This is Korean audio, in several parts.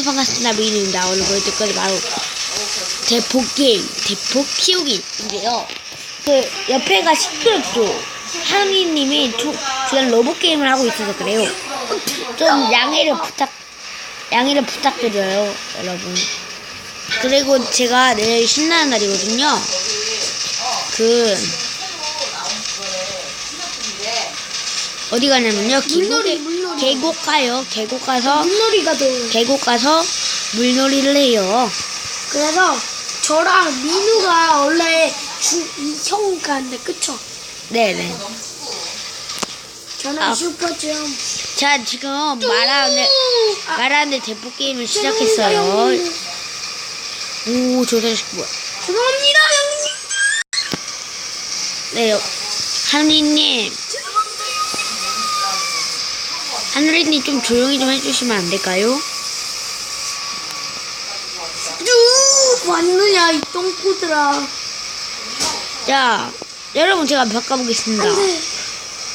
반갑습니다. 미인입니다. 오늘 것은 바로 대포게임 대포 키우기인데요. 그 옆에가 시끄럽죠. 하은이님이 조- 지금 로봇게임을 하고 있어서 그래요. 좀 양해를 부탁 양해를 부탁드려요 여러분. 그리고 제가 내일 신나는 날이거든요. 그 어디 가냐면요 물놀이, 계곡에 물놀이. 계곡 가요 계곡 가서 물놀이가 더 계곡 가서 물놀이를 해요. 그래서 저랑 민우가 원래 주, 이 형가인데 그쵸? 네네. 저는 아. 슈퍼점 자, 지금 말하는데, 말하는데 대포 게임을 시작했어요. 오, 저 자식 뭐야. 죄송합니다 형님 네, 하느님. 하느님 좀 조용히 좀 해주시면 안 될까요? 쭉 왔느냐 이 똥꼬들아 자, 여러분 제가 바꿔보겠습니다. 안돼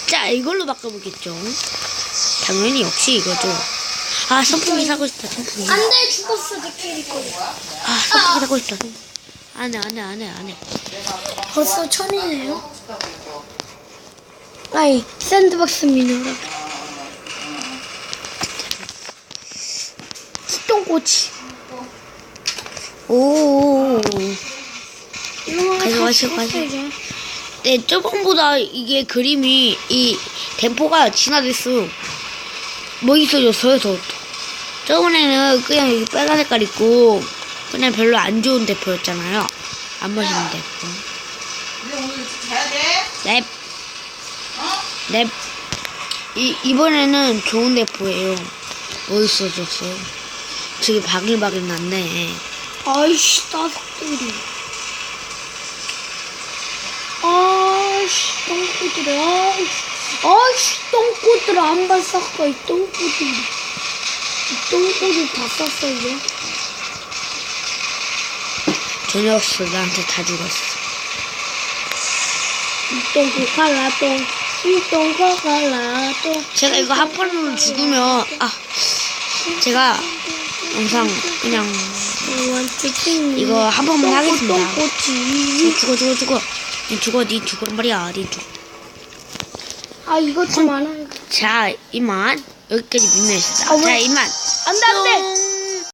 자, 이걸로 바꿔보겠죠. 당연히 역시 이거죠. 아, 선풍기 사고 싶다, 선풍기. 안돼 죽었어 내 캐릭터 아, 선풍기 사고 싶다. 안 해, 안 해, 안 해, 안 해. 벌써 천이네요 아이 샌드박스 민우라 똥꼬치 오. 이거 가져가시고 가세요. 네, 저번보다 이게 그림이 이 대포가 진화됐어. 멋있어졌어요, 더. 저번에는 그냥 여기 빨간 색깔 있고 그냥 별로 안 좋은 대포였잖아요. 안 멋있는 대포. 넵. 넵. 이, 이번에는 좋은 대포예요. 멋있어졌어요. 되게 바글바글 났네. 아이씨 따석들이. 아이씨 똥꼬들이 아이씨. 아이씨 똥꼬들 안발 쌌어 이 똥꼬들 이. 똥꼬들 다 쌌어 이제. 저 녀석 나한테 다 죽었어. 이 똥꼬 갈라똥. 이 똥꼬 갈라똥. 제가 이거 한 번으로 죽으면 아 제가 영상 그냥 이거 한 번만 하겠습니다. 똥꼬치 죽어 죽어 죽어. 니 죽어 니 죽어. 말이야 니 죽어. 아 이것 좀안 하니까 자 이만. 여기까지 밀면시다. 아, 왜? 자 이만. 안돼 안돼